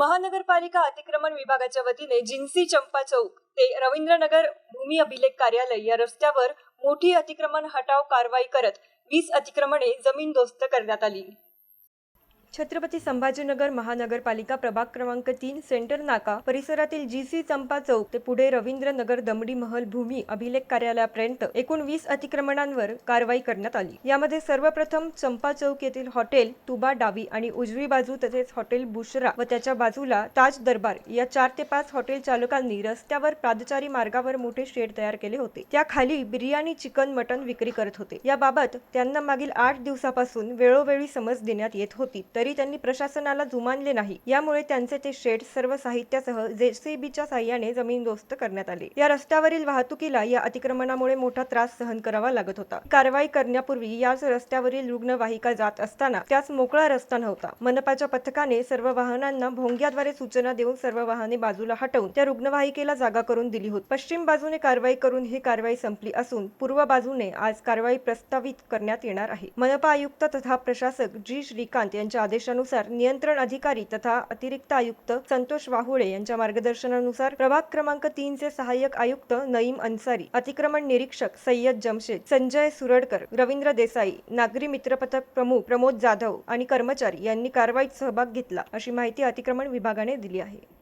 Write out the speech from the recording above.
महानगरपालिका अतिक्रमण विभागाच्या वतीने जिन्सी चंपा चौक ते रवींद्रनगर भूमी अभिलेख कार्यालय या रस्त्यावर मोठी अतिक्रमण हटाव कारवाई करत वीस अतिक्रमणे जमीनदोस्त करण्यात आली. छत्रपती संभाजीनगर महानगरपालिका प्रभाग क्रमांक तीन सेंटर नाका परिसरातील जी सी चंपा चौक ते पुढे रवींद्र नगर दमडी महल भूमी अभिलेख कार्यालयापर्यंत एकूण वीस अतिक्रमणांवर कारवाई करण्यात आली. यामध्ये सर्वप्रथम चंपा चौक येथील हॉटेल तुबा डावी आणि उजवी बाजू तसेच हॉटेल बुशरा व त्याच्या बाजूला ताज दरबार या चार ते पाच हॉटेल चालकांनी रस्त्यावर पादचारी मार्गावर मोठे शेड तयार केले होते. त्याखाली बिर्याणी चिकन मटन विक्री करत होते. याबाबत त्यांना मागील आठ दिवसापासून वेळोवेळी समज देण्यात येत होती. तरी त्यांनी प्रशासनाला जुमानले नाही. यामुळे त्यांचे ते शेड सर्व साहित्यासह जेसीबीच्या साह्याने जमीनदोस्त करण्यात आले. या रस्त्यावरील वाहतुकीला या अतिक्रमणामुळे मोठा त्रास सहन करावा लागत होता. कारवाई करण्यापूर्वी याच रस्त्यावरील रुग्णवाहिका जात असताना त्यास मोकळा रस्ता नव्हता. मनपाच्या पथकाने सर्व वाहनांना भोंग्याद्वारे सूचना देऊन सर्व वाहने बाजूला हटवून त्या रुग्णवाहिकेला जागा करून दिली होती. पश्चिम बाजूने कारवाई करून ही कारवाई संपली असून पूर्व बाजूने आज कारवाई प्रस्तावित करण्यात येणार आहे. मनपा आयुक्त तथा प्रशासक जी श्रीकांत यांच्या आदेशानुसार नियंत्रण अधिकारी तथा अतिरिक्त आयुक्त संतोष वाहुळे यांच्या मार्गदर्शनानुसार प्रभाग क्रमांक तीन चे सहाय्यक आयुक्त नईम अन्सारी अतिक्रमण निरीक्षक सय्यद जमशेद संजय सुरडकर रवींद्र देसाई नागरी मित्र पथक प्रमुख प्रमोद जाधव आणि कर्मचारी यांनी कारवाईत सहभाग घेतला अशी माहिती अतिक्रमण विभागाने दिली आहे.